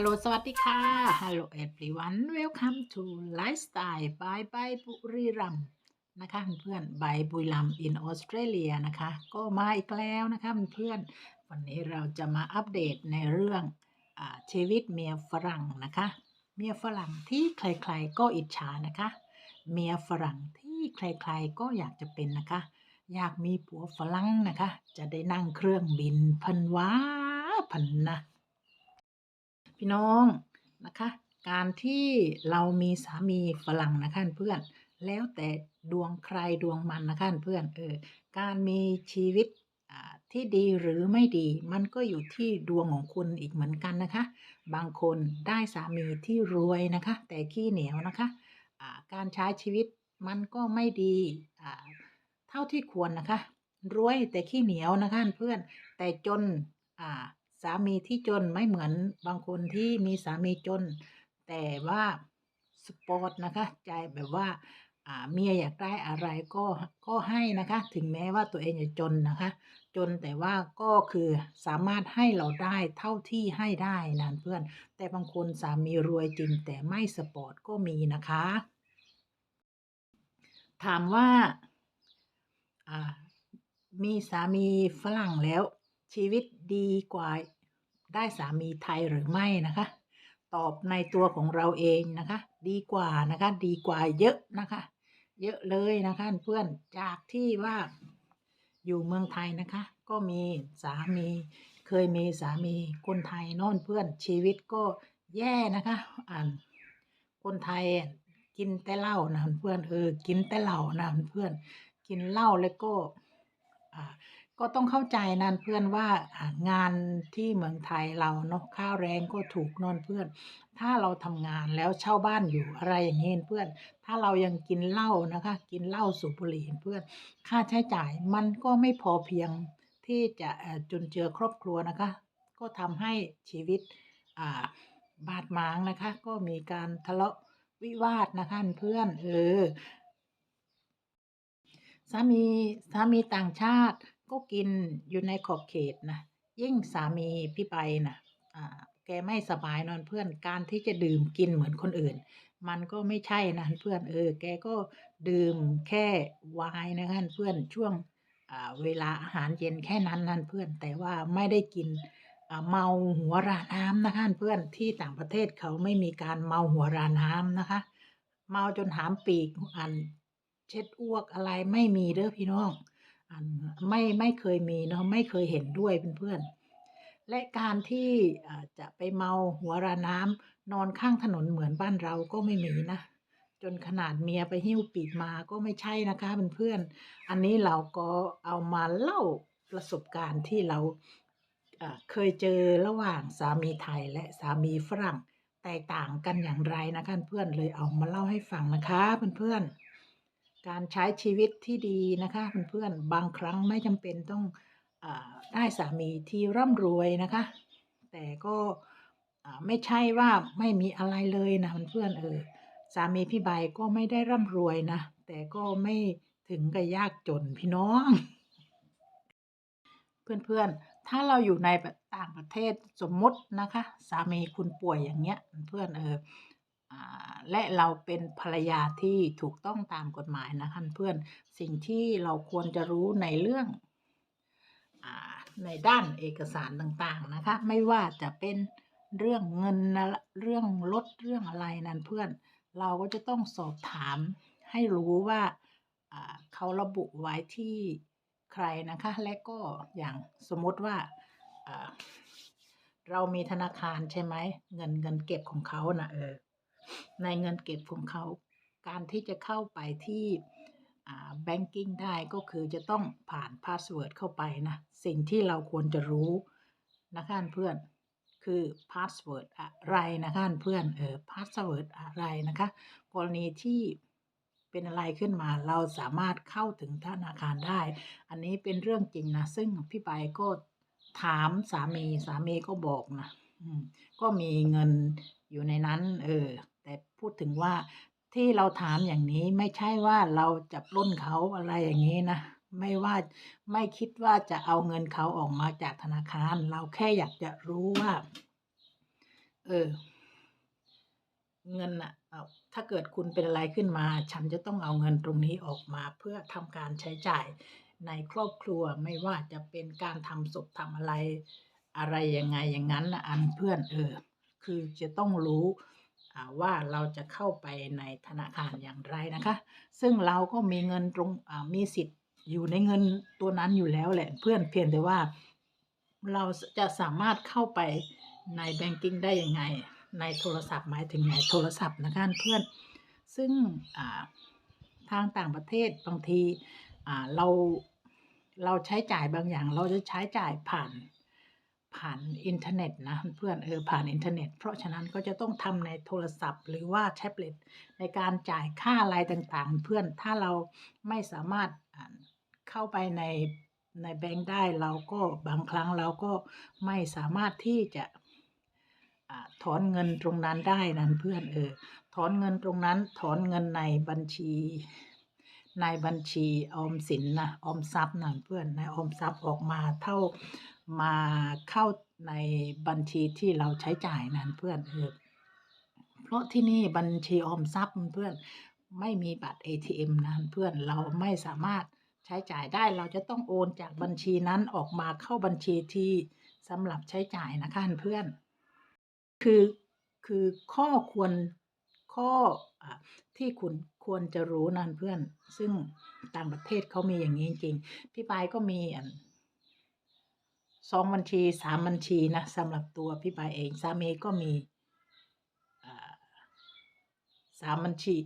ฮัลโหล สวัสดีค่ะ ฮัลโหล everyone welcome to lifestyle by by บุรีรัมนะคะเพื่อนๆ by บุรีรัมย์ in Australia นะคะ ก็มาอีกแล้วนะคะเพื่อน วันนี้เราจะมาอัปเดตในเรื่องอชีวิตเมียฝรั่งนะคะ เมียฝรั่งที่ใครๆก็อิจฉานะคะ เมียฝรั่งที่ใครๆก็อยากจะเป็นนะคะ อยากมีผัวฝรั่งนะคะ จะได้นั่งเครื่องบินพันว้าพันนะ พี่น้องนะคะ การที่เรามีสามีฝรั่งนะคะเพื่อน แล้วแต่ดวงใครดวงมันนะคะเพื่อนเออการมีชีวิตที่ดีหรือไม่ดี มันก็อยู่ที่ดวงของคุณอีกเหมือนกันนะคะ บางคนได้สามีที่รวยนะคะ แต่ขี้เหนียวนะคะอ่าการใช้ชีวิตมันก็ไม่ดีเท่าที่ควรนะคะ รวยแต่ขี้เหนียวนะคะเพื่อนแต่จนอ่า สามีที่จนไม่เหมือนบางคนที่มีสามีจน แต่ว่าสปอร์ตนะคะ ใจแบบว่าอ่าเมียอยากได้อะไรก็ก็ให้นะคะ ถึงแม้ว่าตัวเองจะจนนะคะ จนแต่ว่าก็คือสามารถให้เราได้เท่าที่ให้ได้นะเพื่อน แต่บางคนสามีรวยจริงแต่ไม่สปอร์ตก็มีนะคะ ถามว่าอ่ามีสามีฝรั่งแล้ว ชีวิตดีกว่าได้สามีไทยหรือไม่นะคะ ตอบในตัวของเราเองนะคะ ดีกว่านะคะ ดีกว่าเยอะนะคะ เยอะเลยนะคะเพื่อนจากที่ว่าอยู่เมืองไทยนะคะ ก็มีสามีเคยมีสามีคนไทยน่นเพื่อนชีวิตก็แย่นะคะ อ่านคนไทยกินแต่เหล้านะเพื่อนเออกินแต่เหล้านะเพื่อนกินเหล้าแล้วก็อ่า ก็ต้องเข้าใจนั่นเพื่อนว่างานที่เมืองไทยเราเนาะค่าแรงก็ถูกนอนเพื่อน ถ้าเราทำงานแล้วเช่าบ้านอยู่อะไรอย่างนี้เพื่อน ถ้าเรายังกินเหล้านะคะ กินเหล้าสูบบุหรี่เพื่อน ค่าใช้จ่ายมันก็ไม่พอเพียงที่จะจุนเจือครอบครัวนะคะ ก็ทำให้ชีวิตอ่าบาดหมางนะคะ ก็มีการทะเลาะวิวาทนะคะเพื่อนเออสามีสามีต่างชาติ ก็กินอยู่ในขอบเขตนะยิ่งสามีพี่ไปนะอ่าแกไม่สบายนอนเพื่อนการที่จะดื่มกินเหมือนคนอื่น มันก็ไม่ใช่นะเพื่อนเออ แกก็ดื่มแค่วน์นะคะเพื่อนช่วงอ่าเวลาอาหารเย็นแค่นั้นนั่นเพื่อนแต่ว่าไม่ได้กินเมาหัวราน้ำนะคะเพื่อนที่ต่างประเทศเขาไม่มีการเมาหัวราน้ำนะคะ เมาจนหามปีกอันเช็ดอ้วกอะไรไม่มีเด้อพี่น้อง ไม่ไม่เคยมีเนาะไม่เคยเห็นด้วยเพื่อนๆและการที่จะไปเมาหัวราน้ำนอนข้างถนนเหมือนบ้านเราก็ไม่มีนะ จนขนาดเมียไปหิ้วปีกมาก็ไม่ใช่นะคะเพื่อนๆอันนี้เราก็เอามาเล่าประสบการณ์ที่เราอ่าเคยเจอระหว่างสามีไทยและสามีฝรั่งแตกต่างกันอย่างไรนะคะเพื่อนเลยเอามาเล่าให้ฟังนะคะเพื่อนๆ การใช้ชีวิตที่ดีนะคะเพื่อนๆบางครั้งไม่จำเป็นต้องอได้สามีที่ร่ำรวยนะคะ แต่ก็ไม่ใช่ว่าไม่มีอะไรเลยนะเพื่อนๆเออสามีพี่ใบก็ไม่ได้ร่ำรวยนะ แต่ก็ไม่ถึงกับยากจนพี่น้อง เพื่อนๆ ถ้าเราอยู่ในต่างประเทศสมมตินะคะ สามีคุณป่วยอย่างเงี้ย เพื่อนเออ และเราเป็นภรรยาที่ถูกต้องตามกฎหมายนะคะเพื่อนสิ่งที่เราควรจะรู้ในเรื่องอในด้านเอกสารต่างๆนะคะ ไม่ว่าจะเป็นเรื่องเงินนะเรื่องรถเรื่องอะไรนั้นเพื่อน เราก็จะต้องสอบถามให้รู้ว่าเขาระบุไว้ที่ใครนะคะ และก็อย่างสมมติว่าอ่าเรามีธนาคารใช่ไหมเงินเงินเก็บของเขานะ่ะเออ ในเงินเก็บของเขา การที่จะเข้าไปที่แบงกิ้งได้ก็คือจะต้องผ่านพาสเวิร์ดเข้าไปนะ สิ่งที่เราควรจะรู้นะคะเพื่อนคือพาสเวิร์ดอะไรนะคะเพื่อนเออพาสเวิร์ดอะไรนะคะ กรณีที่เป็นอะไรขึ้นมาเราสามารถเข้าถึงธนาคารได้ อันนี้เป็นเรื่องจริงนะ ซึ่งพี่ใบก็ถามสามีสามีก็บอกนะก็มีเงินอยู่ในนั้น เออ แต่พูดถึงว่าที่เราถามอย่างนี้ไม่ใช่ว่าเราจะปล้นเขาอะไรอย่างนี้นะไม่ว่าไม่คิดว่าจะเอาเงินเขาออกมาจากธนาคาร เราแค่อยากจะรู้ว่า เออ เงินน่ะเอาถ้าเกิดคุณเป็นอะไรขึ้นมา ฉันจะต้องเอาเงินตรงนี้ออกมาเพื่อทำการใช้จ่ายในครอบครัวไม่ว่าจะเป็นการทำศพทำอะไร อะไรยังไงอย่างนั้นนะอันเพื่อนเออ คือจะต้องรู้ ว่าเราจะเข้าไปในธนาคารอย่างไรนะคะ ซึ่งเราก็มีเงินตรงมีสิทธิ์อยู่ในเงินตัวนั้นอยู่แล้วแหละเพื่อนเพียงแต่ว่า เราจะสามารถเข้าไปในแบงกิ้งได้ยังไง ในโทรศัพท์หมายถึงในโทรศัพท์นะคะเพื่อน ซึ่งทางต่างประเทศบางทีเราเราใช้จ่ายบางอย่าง เราจะใช้จ่ายผ่าน ผ่านอินเทอร์เน็ตนะเพื่อนเออผ่านอินเทอร์เน็ต เพราะฉะนั้นก็จะต้องทำในโทรศัพท์ หรือว่าแท็บเล็ตในการจ่ายค่าอะไรต่างๆ เพื่อนถ้าเราไม่สามารถเข้าไปในในแบงค์ได้เราก็บางครั้งเราก็ไม่สามารถที่จะอถอนเงินตรงนั้นได้นั่นเพื่อนเออถอนเงินตรงนั้นถอนเงินในบัญชี ในบัญชีออมสินนะออมทรัพย์นั่นเพื่อนในออมทรัพย์ออกมาเท่า มาเข้าในบัญชีที่เราใช้จ่ายนั่นเพื่อนเออเพราะที่นี่บัญชีออมทรัพย์เพื่อนไม่มีบัตร ATM นะเพื่อนเราไม่สามารถใช้จ่ายได้เราจะต้องโอนจากบัญชีนั้นออกมาเข้าบัญชีที่สำหรับใช้จ่ายนะคะเพื่อน คือคือข้อควรข้อที่คุณควรจะรู้นั่นเพื่อน ซึ่งต่างประเทศเขามีอย่างนี้จริง พี่ปายก็มีอัน สองบัญชีสามบัญชีนะสำหรับตัวพี่ปายเองสามีก็มีสามบัญชี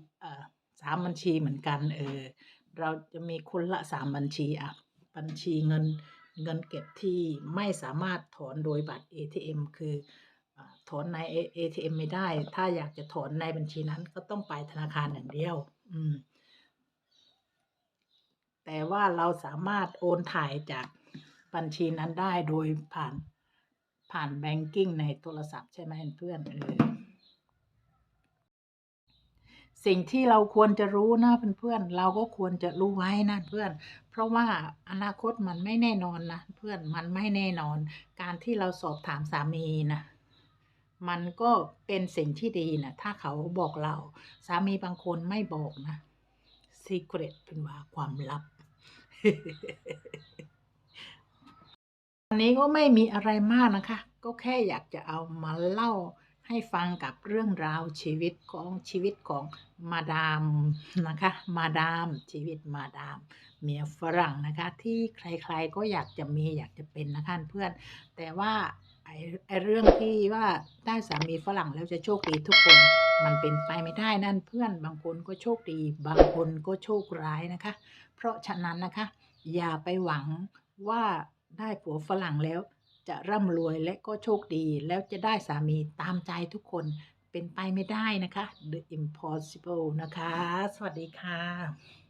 สามบัญชีเหมือนกันเออเราจะมีคนละสามบัญชีอะบัญชีเงินเงินเก็บที่ไม่สามารถถอนโดยบัตร ATM คืออถอนใน A- ATM ไม่ได้ ถ้าอยากจะถอนในบัญชีนั้นก็ต้องไปธนาคารอย่างเดียว อืม แต่ว่าเราสามารถโอนถ่ายจาก บัญชีนั้นได้โดยผ่านผ่านแบงกิ้งในโทรศัพท์ใช่ไหมเพื่อนเออสิ่งที่เราควรจะรู้นะเพื่อนๆเราก็ควรจะรู้ไว้นะเพื่อน เพราะว่าอนาคตมันไม่แน่นอนนะเพื่อนมันไม่แน่นอน การที่เราสอบถามสามีนะมันก็เป็นสิ่งที่ดีนะถ้าเขาบอกเรา สามีบางคนไม่บอกนะ secret เป็นว่าความลับันนี้ก็ไม่มีอะไรมากนะคะ ก็แค่อยากจะเอามาเล่าให้ฟังกับเรื่องราวชีวิตของชีวิตของมาดามนะคะ มาดามชีวิตมาดาม เมียฝรั่งนะคะ ที่ใครๆก็อยากจะมีอยากจะเป็นนะคะเพื่อน แต่ว่าไอ้ไอเรื่องที่ว่าได้สามีฝรั่งแล้วจะโชคดีทุกคนมันเป็นไปไม่ได้นั่นเพื่อนบางคนก็โชคดี บางคนก็โชคร้ายนะคะ เพราะฉะนั้นนะคะ อย่าไปหวังว่า ได้ผัวฝรั่งแล้ว จะร่ำรวยและก็โชคดีแล้วจะได้สามีตามใจทุกคนเป็นไปไม่ได้นะคะ The impossible นะคะ สวัสดีค่ะ